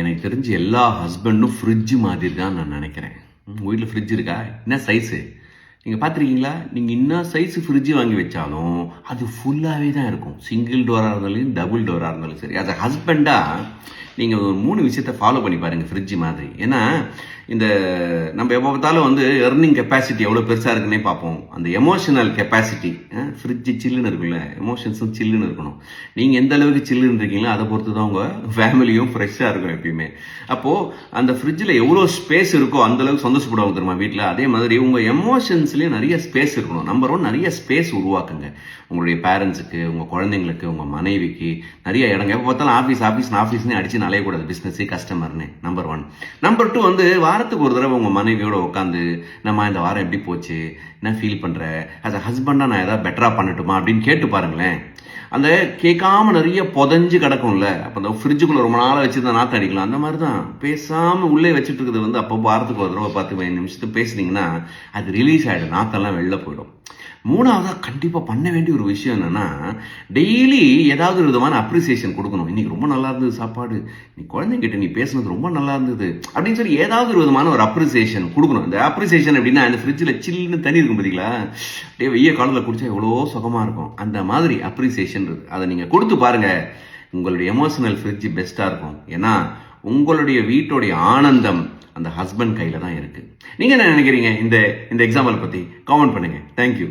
எனக்கு தெரிஞ்சு எல்லா ஹஸ்பண்டும் ஃப்ரிட்ஜு மாதிரி தான் நான் நினைக்கிறேன். உங்கள் வீட்டில் ஃப்ரிட்ஜ் இருக்கா? என்ன சைஸு நீங்கள் பார்த்துருக்கீங்களா? நீங்கள் இன்னும் சைஸ் ஃப்ரிட்ஜு வாங்கி வச்சாலும் அது ஃபுல்லாகவே தான் இருக்கும். சிங்கிள் டோராக இருந்தாலும் டபுள் டோராக இருந்தாலும் சரி. அது ஹஸ்பண்டாக நீங்கள் ஒரு மூணு விஷயத்தை ஃபாலோ பண்ணி பாருங்கள் ஃப்ரிட்ஜ் மாதிரி. ஏன்னா இந்த நம்ம எப்போ பார்த்தாலும் வந்து எர்னிங் கெப்பாசிட்டி எவ்வளோ பெருசாக இருக்குன்னே பார்ப்போம். அந்த எமோஷனல் கெப்பாசிட்டி ஃப்ரிட்ஜ் சில்லுன்னு இருக்குல்ல எமோஷன்ஸும் சில்லுன்னு இருக்கணும். நீங்கள் எந்த அளவுக்கு சில்லுன்னு இருக்கீங்களோ அதை பொறுத்து தான் உங்கள் ஃபேமிலியும் ஃப்ரெஷ்ஷாக இருக்கும் எப்பயுமே. அப்போது அந்த ஃப்ரிட்ஜில் எவ்வளோ ஸ்பேஸ் இருக்கோ அந்த அளவுக்கு சந்தோஷப்படுவாங்க தெரியுமா வீட்டில் அதே மாதிரி உங்கள் எமோஷன்ஸ்லேயும் நிறைய ஸ்பேஸ் இருக்கணும். நம்பர் ஒன் நிறைய ஸ்பேஸ் உருவாக்குங்க. உங்களுடைய பேரண்ட்ஸுக்கு உங்கள் குழந்தைங்களுக்கு உங்கள் மனைவிக்கு நிறைய இடங்க. எப்போ பார்த்தாலும் ஆஃபீஸ் ஆஃபீஸ் ஆஃபீஸ்னே அடிச்சு நலையக்கூடாது பிஸ்னஸே கஸ்டமர்னு நம்பர் ஒன் நம்பர் டூ வந்து வாரத்துக்கு ஒரு தடவை உங்கள் மனைவியோட உட்காந்து நம்ம இந்த வாரம் எப்படி போச்சு? என்ன ஃபீல் பண்ணுற அஸ் அ ஹஸ்பண்டாக நான் ஏதாவது பெட்டராக பண்ணட்டுமா? அப்படின்னு கேட்டு பாருங்களேன். அந்த கேட்காம நிறைய புதஞ்சு கிடக்கும்ல. அப்போ அந்த ஃப்ரிட்ஜுக்குள்ளே ரொம்ப நாளாக வச்சுருந்தா நாற்று அடிக்கலாம். அந்த மாதிரி தான் பேசாமல் உள்ளே வச்சுட்டு இருக்கிறது வந்து அப்போ வாரத்துக்கு ஒரு தடவை பத்து பதினஞ்சு நிமிஷத்துக்கு பேசுனீங்கன்னா அது ரிலீஸ் ஆகிடும் நாற்றெல்லாம் வெளில போயிடும். மூணாவதாக கண்டிப்பாக பண்ண வேண்டிய ஒரு விஷயம் என்னென்னா டெய்லி ஏதாவது ஒரு விதமான அப்ரிசியேஷன் கொடுக்கணும். இன்றைக்கி ரொம்ப நல்லா இருந்தது சாப்பாடு. நீ குழந்தைங்கிட்ட நீ பேசுனது ரொம்ப நல்லா இருந்தது. அப்படின்னு சொல்லி ஏதாவது ஒரு விதமான ஒரு அப்ரிசியேஷன் கொடுக்கணும். இந்த அப்ரிசியேஷன் அப்படின்னா அந்த ஃப்ரிட்ஜில் சில்லுன்னு தண்ணி இருக்கும் பார்த்தீங்களா அப்படியே வெய்ய காலத்தில் குடிச்சா எவ்வளோ சுகமாக இருக்கும். அந்த மாதிரி அப்ரிசியேஷன் இருக்குது அதை நீங்கள் கொடுத்து பாருங்கள் உங்களுடைய எமோஷனல் ஃப்ரிட்ஜ் பெஸ்ட்டாக இருக்கும். ஏன்னா உங்களுடைய வீட்டுடைய ஆனந்தம் அந்த ஹஸ்பண்ட் கையில் தான் இருக்குது நீங்கள் என்ன நினைக்கிறீங்க? இந்த இந்த எக்ஸாம்பிள் பற்றி கமெண்ட் பண்ணுங்கள் தேங்க்யூ